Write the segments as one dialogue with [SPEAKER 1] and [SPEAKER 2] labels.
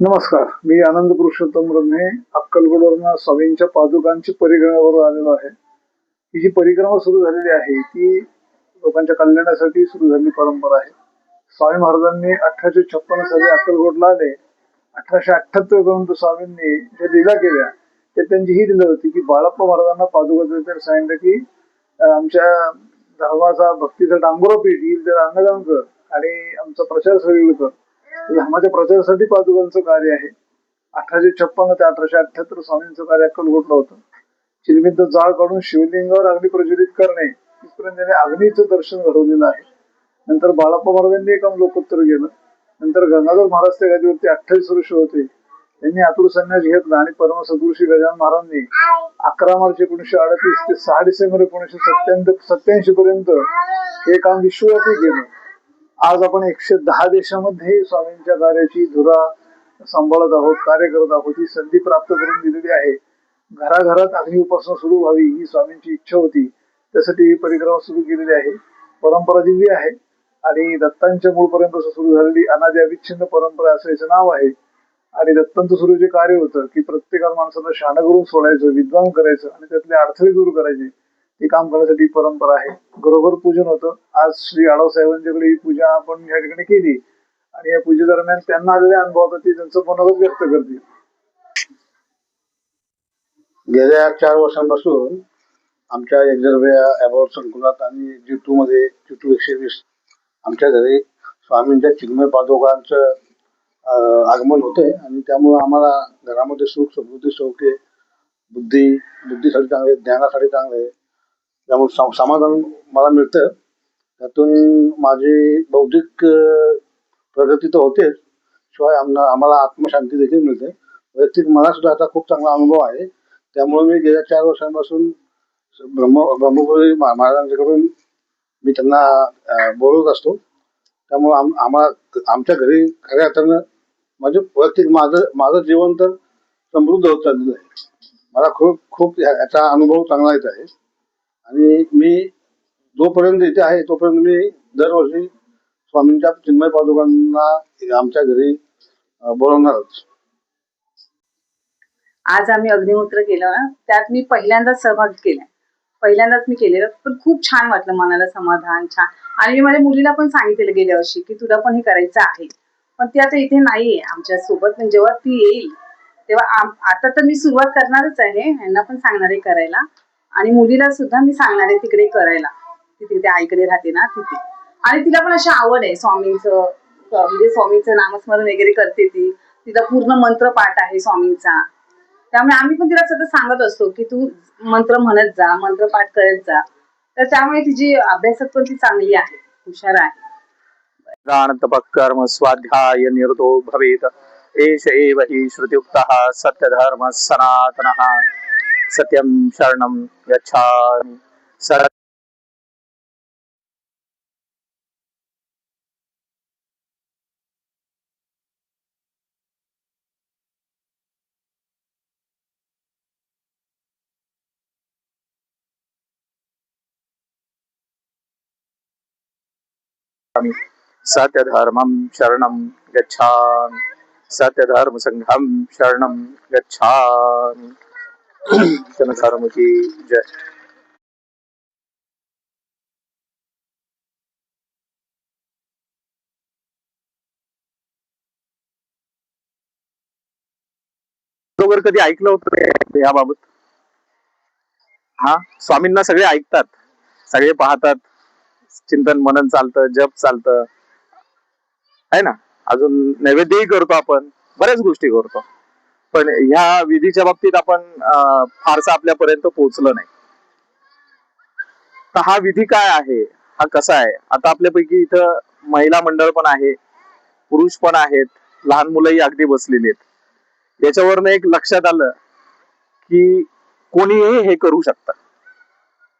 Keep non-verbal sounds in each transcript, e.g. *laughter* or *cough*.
[SPEAKER 1] नमस्कार मी आनंद पुरुषोत्तम ब्रह्मे अक्कलकोटवरनं स्वामींच्या पादुकांची परिक्रमावर आलेलो आहे. ही जी परिक्रमा सुरू झालेली आहे ती लोकांच्या कल्याणासाठी सुरू झालेली परंपरा आहे. स्वामी महाराजांनी अठराशे छप्पन्न साली अक्कलकोटला आले. अठराशे अठ्ठ्याहत्तर पर्यंत स्वामींनी ज्या लीला केल्या ते त्यांची ही लीला होती की बाळप्पा महाराजांना पादुका सांगितलं की आमच्या धर्माचा भक्तीचा डांगोरा पीठ येईल त्याला अन्नदान कर आणि आमचा प्रचार सगळीकडे कर. धर्माच्या प्रचारासाठी पादुकांचं कार्य आहे. अठराशे छप्पन्न ते अठराशे अठ्याहत्तर स्वामींचं कार्य अक्कलकोटला होतं. चिरमित जाळ काढून शिवलिंगावर अग्नी प्रज्वलित करणे तिथपर्यंत त्यांनी अग्नीचं दर्शन घडवलेलं आहे. नंतर बाळाप्पा महाराजांनी एक लोकोत्तर गेलं नंतर गंगाधर महाराज त्या गादीवरती अठ्ठावीस वर्ष होते. त्यांनी आतुर संन्यास घेतला आणि परम सदृशी गजानन महाराजांनी अकरा मार्च एकोणीशे अडतीस ते सहा डिसेंबर एकोणीशे सत्त्याण्णव सत्याऐंशी पर्यंत हे काम विश्वव्यापी केलं. आज आपण एकशे दहा देशामध्ये स्वामींच्या कार्याची धुरा सांभाळत आहोत कार्य करत आहोत ही संधी प्राप्त करून दिलेली आहे. घराघरात अग्नी उपासना सुरू व्हावी ही स्वामींची इच्छा होती. त्यासाठी ही परिक्रमा सुरू केलेली आहे. परंपरा दिव्य आहे आणि दत्तांच्या मूळपर्यंत सुरू झालेली अनादी अविच्छिन्न परंपरा असं याचं नाव आहे. आणि दत्तांचं सुरू जे कार्य होतं की प्रत्येकाला माणसाला शहाणं करून सोडायचं विद्वान करायचं आणि त्यातले अडथळे दूर करायचे हे काम करण्यासाठी परंपरा आहे. घरोघर पूजन होतं. आज श्री आढाव साहेबांच्याकडे ही पूजा आपण या ठिकाणी केली. आणि या पूजे दरम्यान त्यांना आलेल्या अनुभवात ते त्यांचं मनोगत व्यक्त करतील
[SPEAKER 2] गेल्या चार वर्षांपासून आमच्या एकजरव्या अबॉर्ड संकुलात आणि जिटू मध्ये जी टू एकशे वीस आमच्या घरी स्वामींच्या चिन्मय पादोकांचं आगमन होते आणि त्यामुळे आम्हाला घरामध्ये सुख समृद्धी सौख्य बुद्धी बुद्धीसाठी चांगले ज्ञानासाठी चांगले त्यामुळे समाधान मला मिळतं त्यातून माझी बौद्धिक प्रगती तर होतेच शिवाय आम्हाला आम्हाला आत्मशांती देखील मिळते. वैयक्तिक मला सुद्धा आता खूप चांगला अनुभव आहे. त्यामुळे मी गेल्या चार वर्षांपासून ब्रह्म ब्रह्मपुरी महा- महाराजांच्याकडून मी त्यांना बोलवत असतो. त्यामुळे आम आम्हाला आमच्या घरी खऱ्या अर्थानं म्हणजे वैयक्तिक माझं माझं जीवन तर समृद्ध होत चाललेलं आहे. मला खूप खूप याचा अनुभव चांगला येत आहे. आणि मी जोपर्यंत इथे आहे तोपर्यंत मी दरवर्षी स्वामींच्या चिन्मय पादुकांना आमच्या घरी बोलवणारच
[SPEAKER 3] आज आम्ही अग्निहोत्र केलं ना त्यात मी पहिल्यांदाच सहभाग केला. पहिल्यांदाच मी केलेलं पण खूप छान वाटलं मनाला समाधान छान. आणि मी माझ्या मुलीला पण सांगितलं गेल्या वर्षी की तुला पण हे करायचं आहे. पण ती आता इथे नाहीये आमच्यासोबत पण जेव्हा ती येईल तेव्हा आता तर मी सुरुवात करणारच आहे यांना पण सांगणार आहे करायला. आणि मुलीला सुद्धा मी सांगणार आहे तिकडे करायला. ती तिथे आईकडे राहते ना तिथे. आणि तिला पण अशी आवड आहे स्वामींचं म्हणजे स्वामींचं नामस्मरण वगैरे करते ती. तिचा पूर्ण मंत्र पाठ आहे स्वामींचा. त्यामुळे आम्ही पण तिला सतत सांगत असतो की तू मंत्र म्हणत जा मंत्र पाठ करत जा. तर त्यामुळे तिची अभ्यासात पण ती चांगली आहे हुशार आहे.
[SPEAKER 4] कर्म स्वाध्याय निर्दो भवेत. एष एव हि श्रुतियुक्तः सत्यधर्म सनातनः. சத்யம் சரணம் கச்சாமி சர சத்யதர்மம் சரணம் கச்சாமி சத்யதர்ம சங்கம் சரணம் கச்சாமி की जय. बरोबर कधी ऐकलं होतं याबाबत? हा? स्वामींना सगळे ऐकतात. सगळे पाहतात. चिंतन मनन चालतं जप चालतं. आहे ना? अजून नैवेद्यही करतो आपण. बऱ्याच गोष्टी करतो. पण ह्या विधीच्या बाबतीत आपण फारसा आपल्यापर्यंत पोहोचलं नाही. तर हा विधी काय आहे? हा कसा आहे? आता आपल्यापैकी इथं महिला मंडळ पण आहे पुरुष पण आहेत लहान मुलंही अगदी बसलेली आहेत. याच्यावरनं एक लक्षात आलं की कोणीही हे करू शकतं.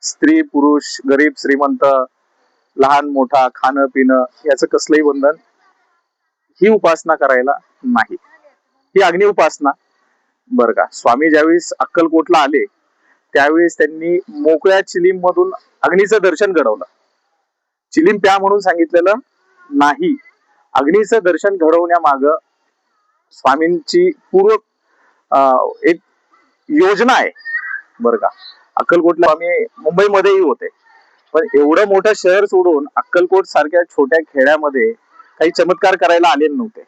[SPEAKER 4] स्त्री पुरुष गरीब श्रीमंत लहान मोठा खाणं पिणं याचं कसलंही बंधन ही उपासना करायला नाही. ही अग्नि उपासना. बर का. स्वामी ज्यावेळेस अक्कलकोटला आले त्यावेळेस त्यांनी मोकळ्या चिलीम मधून अग्नीचं दर्शन घडवलं. चिलीम प्या म्हणून सांगितलेलं नाही. अग्नीचं दर्शन घडवण्यामाग स्वामींची पूर्व एक योजना आहे. बरं का. अक्कलकोटला आम्ही मुंबईमध्येही होते. पण एवढं मोठं शहर सोडून अक्कलकोट सारख्या छोट्या खेड्यामध्ये काही चमत्कार करायला आलेले नव्हते.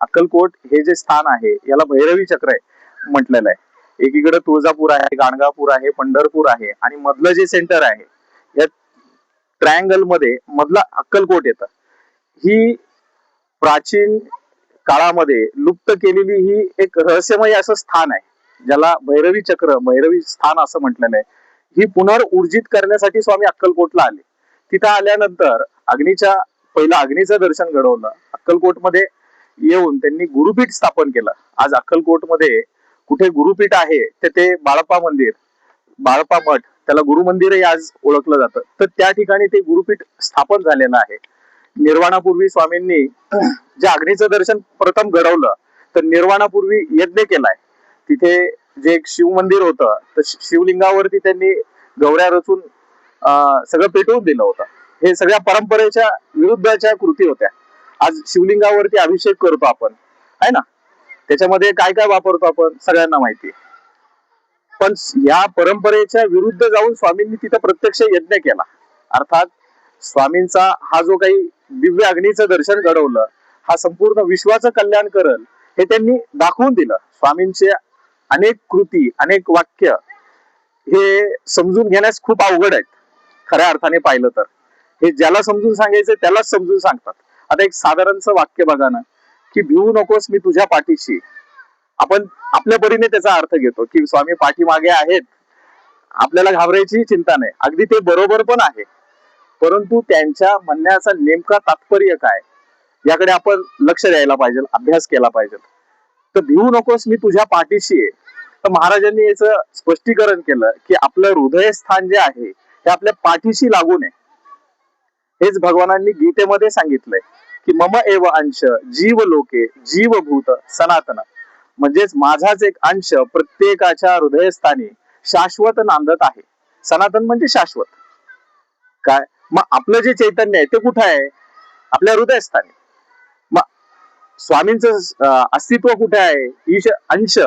[SPEAKER 4] अक्कलकोट हे जे स्थान आहे याला भैरवी चक्र आहे म्हटलेलं आहे. एकीकडे तुळजापूर आहे गाणगापूर आहे पंढरपूर आहे आणि मधलं जे सेंटर आहे या ट्रायंगलमध्ये मधलं अक्कलकोट येतं. ही प्राचीन काळामध्ये लुप्त केलेली ही एक रहस्यमय असं स्थान आहे ज्याला भैरवी चक्र भैरवी स्थान असं म्हटलेलं आहे. ही पुनर्ऊर्जित करण्यासाठी स्वामी अक्कलकोटला आले. तिथं आल्यानंतर अग्नीच्या पहिलं अग्नीचं दर्शन घडवलं. अक्कलकोटमध्ये येऊन त्यांनी गुरुपीठ स्थापन केलं. आज अक्कलकोटमध्ये कुठे गुरुपीठ आहे तर ते बाळप्पा मंदिर बाळप्पा मठ त्याला गुरु मंदिरही आज ओळखलं जातं. तर त्या ठिकाणी ते गुरुपीठ स्थापन झालेलं आहे. निर्वाणापूर्वी स्वामींनी जे अग्नीचं दर्शन प्रथम घडवलं तर निर्वाणापूर्वी यज्ञ केलाय. तिथे जे एक शिव मंदिर होतं तर शिवलिंगावरती त्यांनी गवऱ्या रचून सगळं पेटवून दिलं होतं. हे सगळ्या परंपरेच्या विरुद्धच्या कृती होत्या. आज शिवलिंगावरती अभिषेक करतो आपण. आहे ना? त्याच्यामध्ये काय काय वापरतो आपण? सगळ्यांना माहिती आहे. पण या परंपरेच्या विरुद्ध जाऊन स्वामींनी तिथं प्रत्यक्ष यज्ञ केला. अर्थात स्वामींचा हा जो काही दिव्य अग्नीचं दर्शन घडवलं हा संपूर्ण विश्वाचं कल्याण करल हे त्यांनी दाखवून दिलं. स्वामींचे अनेक कृती अनेक वाक्य हे समजून घेण्यास खूप अवघड आहेत. खऱ्या अर्थाने पाहिलं तर. हे ज्याला समजून सांगायचं त्यालाच समजून सांगतात. आता एक साधारणचं वाक्य बघा ना की भिवू नकोस मी तुझ्या पाठीशी. आपण आपल्या परीने त्याचा अर्थ घेतो की स्वामी पाठीमागे आहेत. आपल्याला घाबरायची चिंता नाही. अगदी ते बरोबर पण आहे. परंतु त्यांच्या म्हणण्याचा नेमका तात्पर्य काय? याकडे आपण लक्ष द्यायला पाहिजे अभ्यास केला पाहिजे. तर भिवू नकोस मी तुझ्या पाठीशी आहे. तर महाराजांनी याचं स्पष्टीकरण केलं की आपलं हृदय स्थान जे आहे ते आपल्या पाठीशी लागू नये. हेच भगवानांनी गीतेमध्ये सांगितलंय की मम एव अंश जीव लोके जीवभूत सनातन. म्हणजेच माझाच एक अंश प्रत्येकाच्या हृदयस्थानी शाश्वत नांदत आहे. सनातन म्हणजे शाश्वत. काय? मग आपलं जे चैतन्य आहे ते कुठं आहे? आपल्या हृदयस्थानी. मग स्वामींच अस्तित्व कुठे आहे? ईश अंश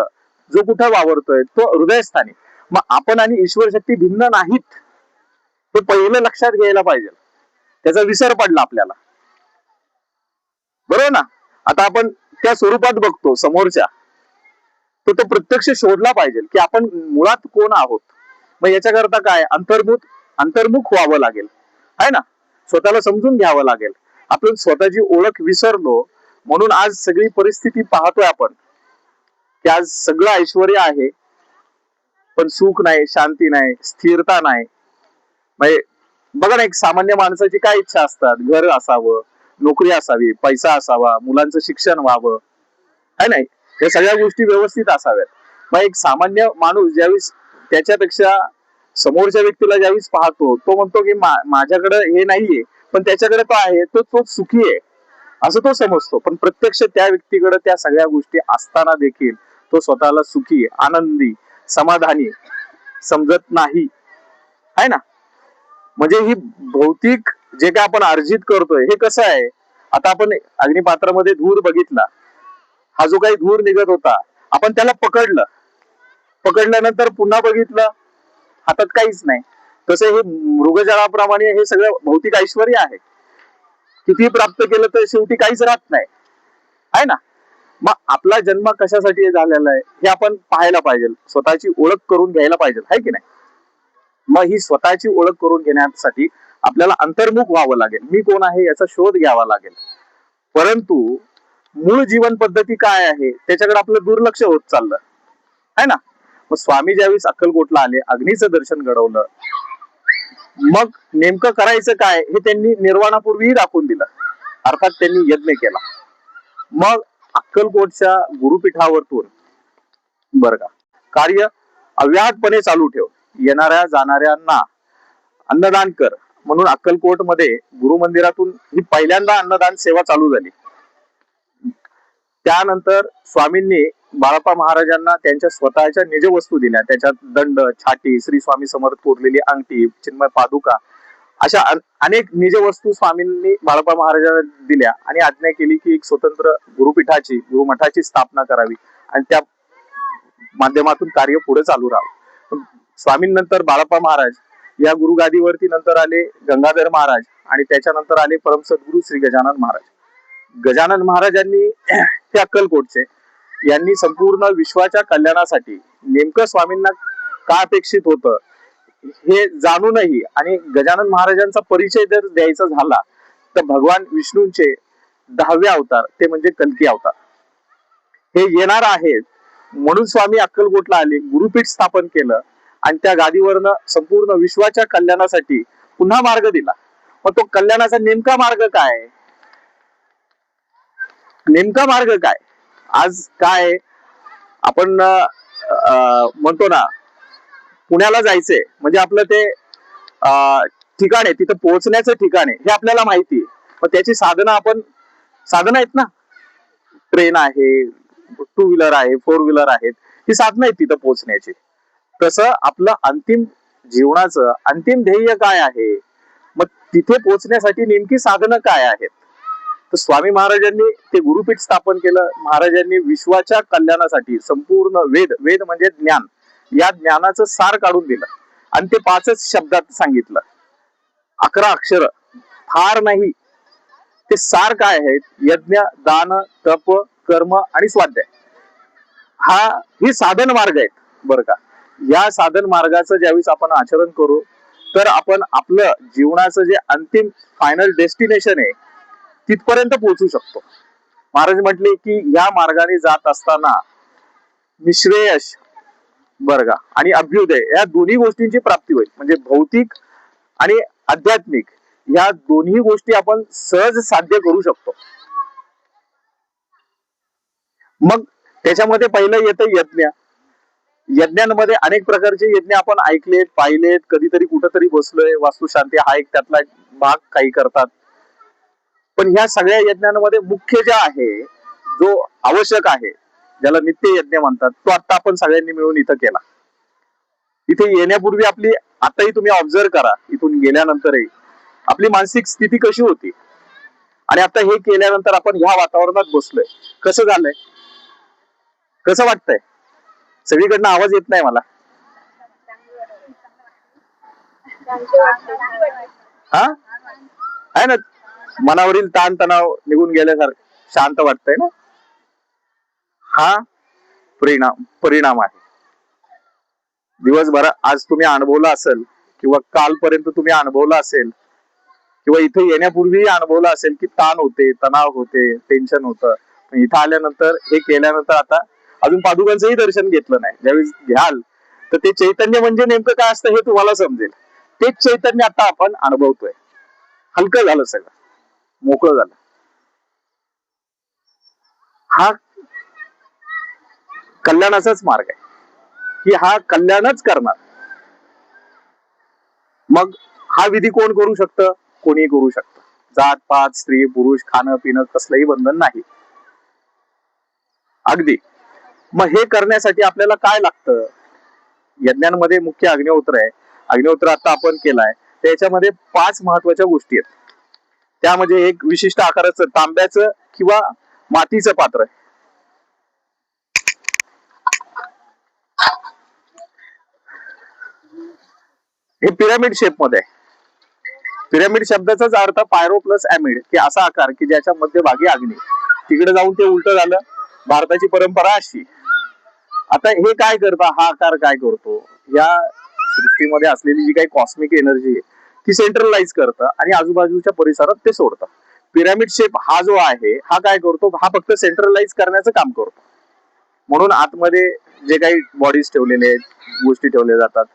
[SPEAKER 4] जो कुठं वावरतोय तो हृदयस्थानी. मग आपण आणि ईश्वर शक्ती भिन्न नाहीत हे पहिलं लक्षात घ्यायला पाहिजे. त्याचा विसर पडला आपल्याला. बरोबर ना? आता आपण त्या स्वरूपात बघतो समोरच्या. तो तो प्रत्यक्ष शोधला पाहिजे की आपण मुळात कोण आहोत? मग याच्याकरता काय? अंतर्भूत अंतर्मुख व्हावं लागेल. आहे ना? स्वतःला समजून घ्यावं लागेल. आपण स्वतःची ओळख विसरलो म्हणून आज सगळी परिस्थिती पाहतोय आपण. की आज सगळं ऐश्वर आहे. पण सुख नाही शांती नाही स्थिरता नाही. म्हणजे बघा ना एक सामान्य माणसाची काय इच्छा असतात? घर असावं नोकरी असावी पैसा असावा मुलांचं शिक्षण व्हावं. है नाही या सगळ्या गोष्टी व्यवस्थित असाव्यात. मग एक सामान्य माणूस ज्यावेळेस त्याच्यापेक्षा समोरच्या व्यक्तीला ज्यावेळेस पाहतो तो म्हणतो की माझ्याकडे हे नाहीये पण त्याच्याकडे तो आहे तो तो सुखी आहे. असं तो समजतो. पण प्रत्यक्ष त्या व्यक्तीकडे त्या सगळ्या गोष्टी असताना देखील तो स्वतःला सुखी आनंदी समाधानी समजत नाही. आहे ना? म्हणजे ही भौतिक जे काय आपण अर्जित करतोय हे कसं आहे? आता आपण अग्निपात्रामध्ये धूर बघितला. हा जो काही धूर निघत होता आपण त्याला पकडलं. पकडल्यानंतर पुन्हा बघितलं हातात काहीच नाही. तसं हे मृगजळाप्रमाणे हे सगळं भौतिक ऐश्वर आहे. किती प्राप्त केलं तर शेवटी काहीच राहत नाही. आहे ना? मग आपला जन्म कशासाठी झालेला आहे हे आपण पाहायला पाहिजे. स्वतःची ओळख करून घ्यायला पाहिजे. आहे की नाही? मग ही स्वतःची ओळख करून घेण्यासाठी आपल्याला अंतर्मुख व्हावं लागेल. मी कोण आहे याचा शोध घ्यावा लागेल. परंतु मूळ जीवन पद्धती काय आहे? त्याच्याकडे आपलं दुर्लक्ष होत चाललं. आहे ना? मग स्वामी ज्यावेळेस अक्कलकोटला आले अग्नीचं दर्शन घडवलं मग नेमकं करायचं काय हे त्यांनी निर्वाणापूर्वीही दाखवून दिलं. अर्थात त्यांनी यज्ञ केला. मग अक्कलकोटच्या गुरुपीठावरतून बर का कार्य अव्याहतपणे चालू ठेव येणाऱ्या जाणाऱ्यांना अन्नदान कर म्हणून अक्कलकोटमध्ये गुरु मंदिरातून ही पहिल्यांदा अन्नदान सेवा चालू झाली. त्यानंतर स्वामींनी बाळापा महाराजांना त्यांच्या स्वतःच्या निज वस्तू दिल्या. त्याच्यात दंड छाटी श्री स्वामी समर्थ कोरलेली अंगठी चिन्मय पादुका अशा अनेक निज वस्तू स्वामींनी बाळप्पा महाराजांना दिल्या आणि आज्ञा केली की एक स्वतंत्र गुरुपीठाची गुरुमठाची स्थापना करावी आणि त्या माध्यमातून कार्य पुढे चालू राहावं. स्वामींनंतर बाळप्पा महाराज या गुरुगादीवरती नंतर आले गंगाधर महाराज आणि त्याच्यानंतर आले परम सद्गुरू श्री गजानन महाराज. गजानन महाराजांनी हे *clears throat* अक्कलकोटचे. यांनी संपूर्ण विश्वाच्या कल्याणासाठी नेमकं स्वामींना का अपेक्षित होतं हे जाणूनही आणि गजानन महाराजांचा परिचय जर द्यायचा झाला तर भगवान विष्णूंचे दहावे अवतार ते म्हणजे कलकी अवतार. हे येणार आहेत. म्हणून स्वामी अक्कलकोटला आले गुरुपीठ स्थापन केलं. आणि त्या गादीवरनं संपूर्ण विश्वाच्या कल्याणासाठी पुन्हा मार्ग दिला. मग तो कल्याणाचा नेमका मार्ग काय? नेमका मार्ग काय? आज काय? आपण अं, म्हणतो ना पुण्याला जायचंय. म्हणजे आपलं ते ठिकाण आहे तिथं पोहोचण्याचं ठिकाण आहे हे आपल्याला माहिती आहे. मग त्याची साधनं आपण साधनं आहेत ना? ट्रेन आहे टू व्हीलर आहे फोर व्हीलर आहेत ही साधनं आहेत तिथं पोहोचण्याची. तसं आपलं अंतिम जीवनाचं अंतिम ध्येय काय आहे? मग तिथे पोहोचण्यासाठी नेमकी साधनं काय आहेत? तर स्वामी महाराजांनी ते गुरुपीठ स्थापन केलं. महाराजांनी विश्वाच्या कल्याणासाठी संपूर्ण वेद वेद म्हणजे ज्ञान या ज्ञानाचं सार काढून दिलं. आणि ते पाचच शब्दात सांगितलं. अकरा अक्षर. फार नाही. ते सार काय आहेत? यज्ञ दान तप कर्म आणि स्वाध्याय. हा ही साधन मार्ग आहेत बरं का. या साधन मार्गाचं ज्यावेळेस आपण आचरण करू तर आपण आपलं जीवनाचं जे अंतिम फायनल डेस्टिनेशन आहे तिथपर्यंत पोहोचू शकतो. महाराज म्हटले की या मार्गाने जात असताना निश्रेयश बरं आणि अभ्युदय या दोन्ही गोष्टींची प्राप्ती होईल. म्हणजे भौतिक आणि आध्यात्मिक या दोन्ही गोष्टी आपण सहज साध्य करू शकतो. मग त्याच्यामध्ये पहिलं येतं यज्ञ. यज्ञांमध्ये अनेक प्रकारचे यज्ञ आपण ऐकलेत पाहिलेत. कधीतरी कुठंतरी बसलोय वास्तुशांती हा एक त्यातला भाग काही करतात. पण ह्या सगळ्या यज्ञांमध्ये मुख्य जे आहे जो आवश्यक आहे ज्याला नित्य यज्ञ म्हणतात तो आता आपण सगळ्यांनी मिळून इथं केला. इथे येण्यापूर्वी आपली आताही तुम्ही ऑब्झर्व करा इथून गेल्यानंतरही. आपली मानसिक स्थिती कशी होती? आणि आता हे केल्यानंतर आपण ह्या वातावरणात बसलोय. कसं झालंय? कसं वाटतंय? सगळीकडनं आवाज येत नाही मला. हा? आहे ना? मनावरील ताण तणाव निघून गेल्यासारखं शांत वाटतंय ना? हा? परिणाम परिणाम आहे. दिवसभर आज तुम्ही अनुभवला असेल किंवा कालपर्यंत तुम्ही अनुभवला असेल किंवा इथे येण्यापूर्वी अनुभवला असेल की ताण होते तणाव होते टेन्शन होतं. पण इथं आल्यानंतर हे केल्यानंतर आता अजून पादुकांचंही दर्शन घेतलं नाही. ज्यावेळेस घ्याल तर ते चैतन्य म्हणजे नेमकं काय असतं हे तुम्हाला समजेल. तेच चैतन्य आता आपण अनुभवतोय. हलकं झालं सगळं. मोकळं झालं. हा कल्याणाचाच मार्ग आहे. की हा कल्याणच करणार. मग हा विधी कोण करू शकतं? कोणी करू शकतं. जात पात स्त्री पुरुष खाणं पिणं कसलंही बंधन नाही. अगदी. मग हे करण्यासाठी आपल्याला काय लागतं? यज्ञांमध्ये मुख्य अग्निहोत्र आहे. अग्निहोत्र आता आपण केलाय. त्याच्यामध्ये पाच महत्त्वाच्या गोष्टी आहेत. त्यामध्ये एक विशिष्ट आकाराचं तांब्याचं किंवा मातीचं पात्र आहे. हे पिरामिड शेपमध्ये आहे. पिरामिड शब्दाचाच अर्थ पायरो प्लस ऍमिड की असा आकार की ज्याच्या मध्यभागी अग्नी. तिकडे जाऊन ते उलट झालं. भारताची परंपरा अशी. आता हे काय करतं? हा आकार काय करतो? या सृष्टीमध्ये असलेली जी काही कॉस्मिक एनर्जी आहे ती सेंट्रलाइज करतं आणि आजूबाजूच्या परिसरात ते सोडतं. पिरामिड शेप हा जो आहे हा काय करतो? हा फक्त सेंट्रलाइज करण्याचं काम करतो. म्हणून आतमध्ये जे काही बॉडीज ठेवलेले आहेत गोष्टी ठेवल्या जातात.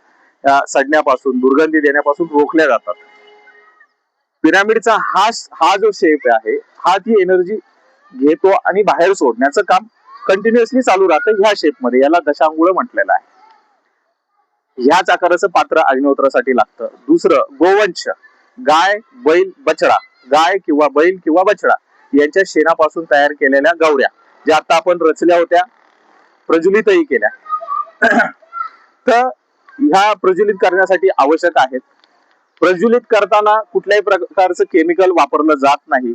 [SPEAKER 4] त्या सडण्यापासून दुर्गंधी देण्यापासून रोखल्या जातात. पिरामिडचा हा हा जो शेप आहे हा ती एनर्जी घेतो आणि बाहेर सोडण्याचं काम कंटिन्युअसली चालू राहतं ह्या शेपमध्ये याला दशांगुळ म्हटलेलं आहे. ह्याच आकाराचं पात्र अग्निहोत्रासाठी लागतं. दुसरं गोवंश. गाय बैल बछडा. गाय किंवा बैल किंवा बछडा यांच्या शेणापासून तयार केलेल्या गवऱ्या ज्या आता आपण रचल्या होत्या प्रज्वलितही केल्या. तर ह्या प्रज्वलित करण्यासाठी आवश्यक आहेत. प्रज्वलित करताना कुठल्याही प्रकारचं केमिकल वापरलं जात नाही.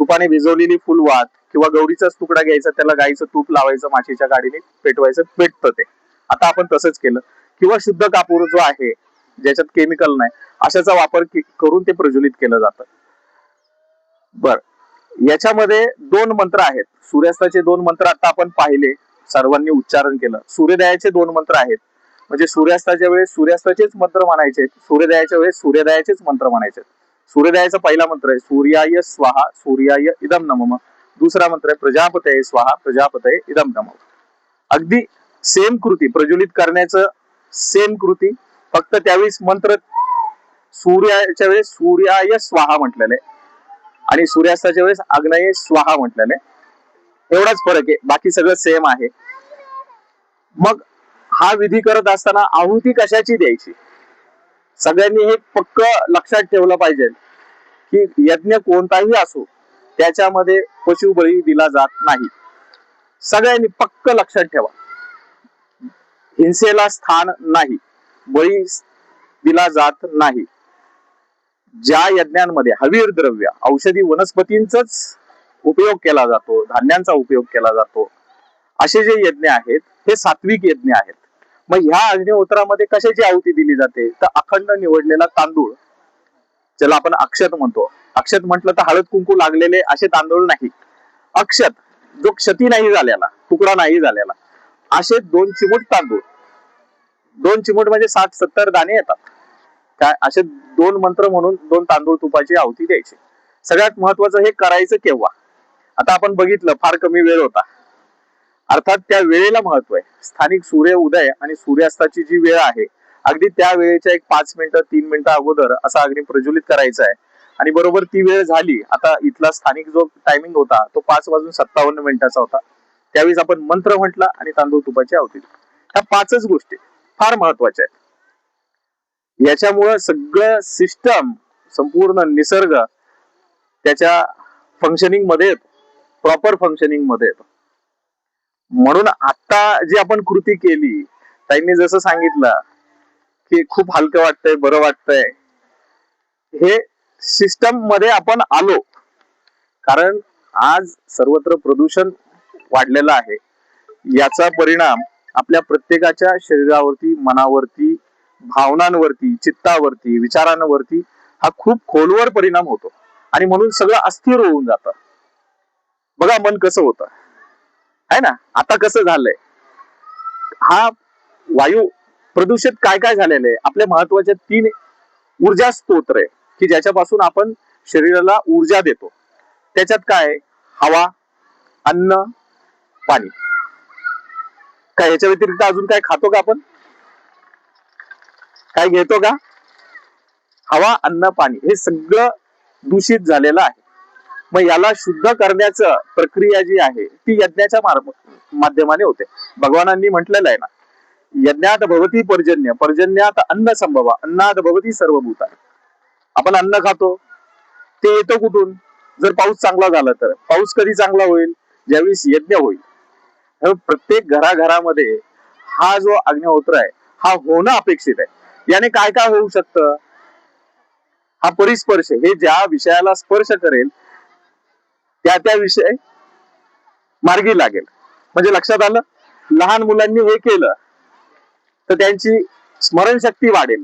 [SPEAKER 4] तुपाने भिजवलेली फुलवात किंवा गौरीचाच तुकडा घ्यायचा त्याला गाईचं तूप लावायचं माशीच्या गाडीने पेटवायचं पेटतं ते. आता आपण तसंच केलं. किंवा शुद्ध कापूर जो आहे ज्याच्यात केमिकल नाही अशाचा वापर करून ते प्रज्वलित केलं जातं. बर. याच्यामध्ये दोन मंत्र आहेत. सूर्यास्ताचे दोन मंत्र आता आपण पाहिले. सर्वांनी उच्चारण केलं. सूर्योदयाचे दोन मंत्र आहेत. म्हणजे सूर्यास्ताच्या वेळेस सूर्यास्ताचेच मंत्र म्हणायचे. सूर्योदयाच्या वेळेस सूर्योदयाचेच मंत्र म्हणायचे. सूर्योदयाचा पहिला मंत्र आहे सूर्याय स्वाहा सूर्याय इदम नमम दुसरा मंत्र आहे प्रजापतये स्वाहा प्रजापतये इदम नमम अगदी सेम कृती प्रज्वलित करण्याचं सेम कृती फक्त त्यावेळेस मंत्र सूर्याच्या वेळेस सूर्याय स्वाहा म्हटलेलं आहे. आणि सूर्यास्ताच्या वेळेस आग्नेय स्वाहा म्हटलेलं आहे. एवढाच फरक आहे बाकी सगळं सेम आहे. मग हा विधी करत असताना आहुती कशाची द्यायची? सगळ्यांनी हे पक्क लक्षात ठेवलं पाहिजे की यज्ञ कोणताही असो त्याच्यामध्ये पशुबळी दिला जात नाही. सगळ्यांनी पक्क लक्षात ठेवा. हिंसेला स्थान नाही. बळी दिला जात नाही. ज्या यज्ञांमध्ये हवीर द्रव्य औषधी वनस्पतींचाच उपयोग केला जातो धान्यांचा उपयोग केला जातो असे जे यज्ञ आहेत हे सात्विक यज्ञ आहेत. मग ह्या अग्निहोत्रामध्ये कशाची आहुती दिली जाते? तर अखंड निवडलेला तांदूळ. ज्याला आपण अक्षत म्हणतो. अक्षत म्हटलं तर हळद कुंकू लागलेले असे तांदूळ नाही. अक्षत जो क्षती नाही झालेला तुकडा नाही झालेला असे दोन चिमूट तांदूळ. दोन चिमूट म्हणजे साठ सत्तर दाणे येतात. काय असे दोन मंत्र म्हणून दोन तांदूळ तुपाची आहुती द्यायची. सगळ्यात महत्वाचं हे करायचं केव्हा? आता आपण बघितलं फार कमी वेळ होता. अर्थात त्या वेळेला महत्त्व आहे. स्थानिक सूर्य उदय आणि सूर्यास्ताची जी वेळ आहे अगदी त्या वेळेच्या एक पाच मिनिटं तीन मिनिटं अगोदर असा अग्नी प्रज्वलित करायचा आहे. आणि बरोबर ती वेळ झाली आता इथला स्थानिक जो टायमिंग होता तो पाच वाजून सत्तावन्न मिनिटाचा होता. त्यावेळेस आपण मंत्र म्हटला आणि तांदूळ तुपाची आवती ह्या पाचच गोष्टी फार महत्त्वाच्या आहेत. याच्यामुळं सगळं सिस्टम संपूर्ण निसर्ग त्याच्या फंक्शनिंगमध्ये येतो. प्रॉपर फंक्शनिंगमध्ये येतो. म्हणून आता जी आपण कृती केली त्यांनी जसं सांगितलं की खूप हलकं वाटतंय बरं वाटतंय. हे सिस्टममध्ये आपण आलो. कारण आज सर्वत्र प्रदूषण वाढलेलं आहे. याचा परिणाम आपल्या प्रत्येकाच्या शरीरावरती मनावरती भावनांवरती चित्तावरती विचारांवरती हा खूप खोलवर परिणाम होतो. आणि म्हणून सगळं अस्थिर होऊन जातं. बघा मन कसं होतं. आहे ना? आता कसं झालंय? हा वायू प्रदूषित काय काय झालेलं आहे? आपल्या महत्त्वाच्या तीन ऊर्जा स्तोत्र आहे की ज्याच्यापासून आपण शरीराला ऊर्जा देतो. त्याच्यात काय हवा अन्न पाणी. काय याच्या व्यतिरिक्त अजून काय खातो का आपण? काय घेतो का? हवा अन्न पाणी. हे सगळं दूषित झालेलं आहे. मग याला शुद्ध करण्याचं प्रक्रिया जी आहे ती यज्ञाच्या मार्ग माध्यमाने होते. भगवानांनी म्हटलेलं आहे ना यज्ञात भवती पर्जन्य पर्जन्यात अन्न संभवा अन्नात भवती सर्वभूता. आपण अन्न खातो ते येतं कुठून? जर पाऊस चांगला झाला तर. पाऊस कधी चांगला होईल? ज्यावेळेस यज्ञ होईल. प्रत्येक घराघरामध्ये हा जो अग्निहोत्र आहे हा होणं अपेक्षित आहे. याने काय काय होऊ शकतं? हा परिस्पर्श हे ज्या विषयाला स्पर्श करेल त्या त्या विषय मार्गी लागेल. म्हणजे लक्षात आलं? लहान मुलांनी हे केलं. तर त्यांची स्मरणशक्ती वाढेल.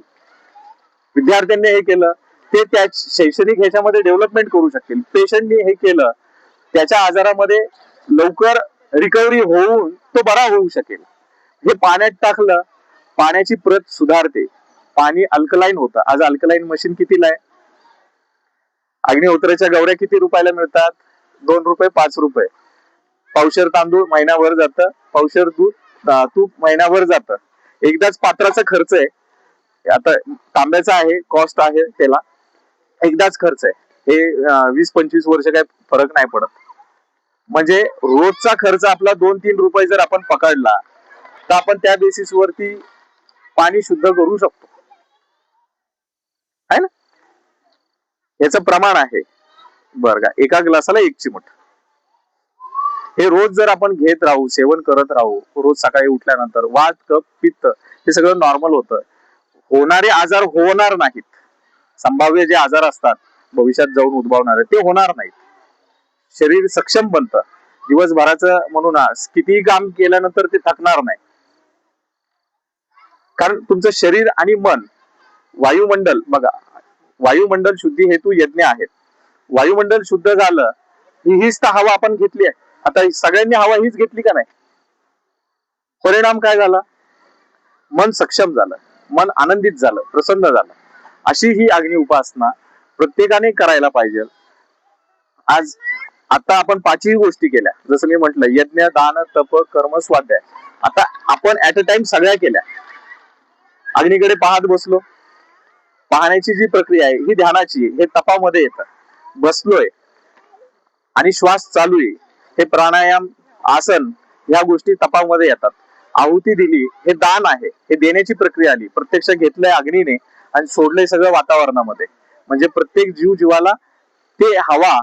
[SPEAKER 4] विद्यार्थ्यांनी हे केलं ते त्या शैक्षणिक ह्याच्यामध्ये डेव्हलपमेंट करू शकतील. पेशंटनी हे केलं त्याच्या आजारामध्ये लवकर रिकव्हरी होऊन तो बरा होऊ शकेल. हे पाण्यात टाकलं पाण्याची प्रत सुधारते. पाणी अल्कलाईन होतं. आज अल्कलाईन मशीन कितीला आहे? अग्निहोत्राच्या गवऱ्या किती रुपयाला मिळतात? दोन रुपये पाच रुपये. पावशर तांदूळ महिनाभर जातं. पावशर दूध तूप महिनाभर जातं. एकदाच पात्राचा खर्च आहे. आता तांब्याचा आहे कॉस्ट आहे त्याला. एकदाच खर्च आहे. हे वीस पंचवीस वर्ष काय फरक नाही पडत. म्हणजे रोजचा खर्च आपला दोन तीन रुपये जर आपण पकडला तर आपण त्या बेसिस वरती पाणी शुद्ध करू शकतो. आहे ना? याचं प्रमाण आहे. बर का एका ग्लासाला एक चिमट हे रोज जर आपण घेत राहू सेवन करत राहू रोज सकाळी उठल्यानंतर वात कप पित्त हे सगळं नॉर्मल होतं. होणारे आजार होणार नाहीत. संभाव्य जे आजार असतात भविष्यात जाऊन उद्भवणारे ते होणार नाहीत. शरीर सक्षम बनतं. दिवसभराचं म्हणून आज कितीही काम केल्यानंतर ते थकणार नाही. कारण तुमचं शरीर आणि मन वायुमंडल बघा वायुमंडल शुद्धी हेतू यज्ञ आहेत. वायुमंडल शुद्ध झालं ही हीच तर हवा आपण घेतली आहे. आता सगळ्यांनी हवा हीच घेतली का नाही? परिणाम काय झाला? मन सक्षम झालं. मन आनंदित झालं. प्रसन्न झालं. अशी ही अग्नी उपासना प्रत्येकाने करायला पाहिजे. आज आता आपण पाचही गोष्टी केल्या. जसं मी म्हटलं यज्ञ दान तप कर्म स्वाध्याय. आता आपण ऍट अ टाइम सगळ्या केल्या. अग्नीकडे पाहत बसलो. पाहण्याची जी प्रक्रिया आहे ही ध्यानाची आहे. हे तपामध्ये येतं. बसलोय. आणि श्वास चालू आहे. हे प्राणायाम आसन ह्या गोष्टी तपामध्ये येतात. आहुती दिली हे दान आहे हे देण्याची प्रक्रिया आली प्रत्यक्ष घेतलंय अग्नीने आणि सोडलंय सगळं वातावरणामध्ये. म्हणजे प्रत्येक जीव जीवाला ते हवा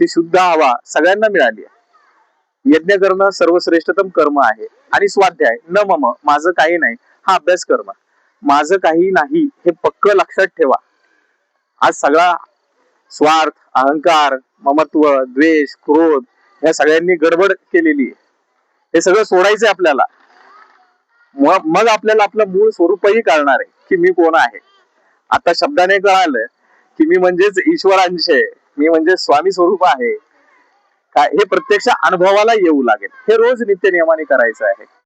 [SPEAKER 4] ती शुद्ध हवा सगळ्यांना मिळाली आहे. यज्ञ करणं सर्वश्रेष्ठतम कर्म आहे. आणि स्वाध्याय न मम माझं काही नाही हा अभ्यास कर्म माझं काही नाही हे पक्क लक्षात ठेवा. आज सगळा स्वार्थ अहंकार ममत्व द्वेष क्रोध या सगळ्यांनी गडबड केलेली आहे. हे सगळं सोडायचंय आपल्याला. मग आपल्याला आपलं मूळ स्वरूपही कळणार आहे की मी कोण आहे. आता शब्दाने कळालं की मी म्हणजेच ईश्वरांश आहे. मी म्हणजे स्वामी स्वरूप आहे. काय हे प्रत्यक्ष अनुभवाला येऊ लागेल. हे रोज नित्य नियमाने करायचं आहे.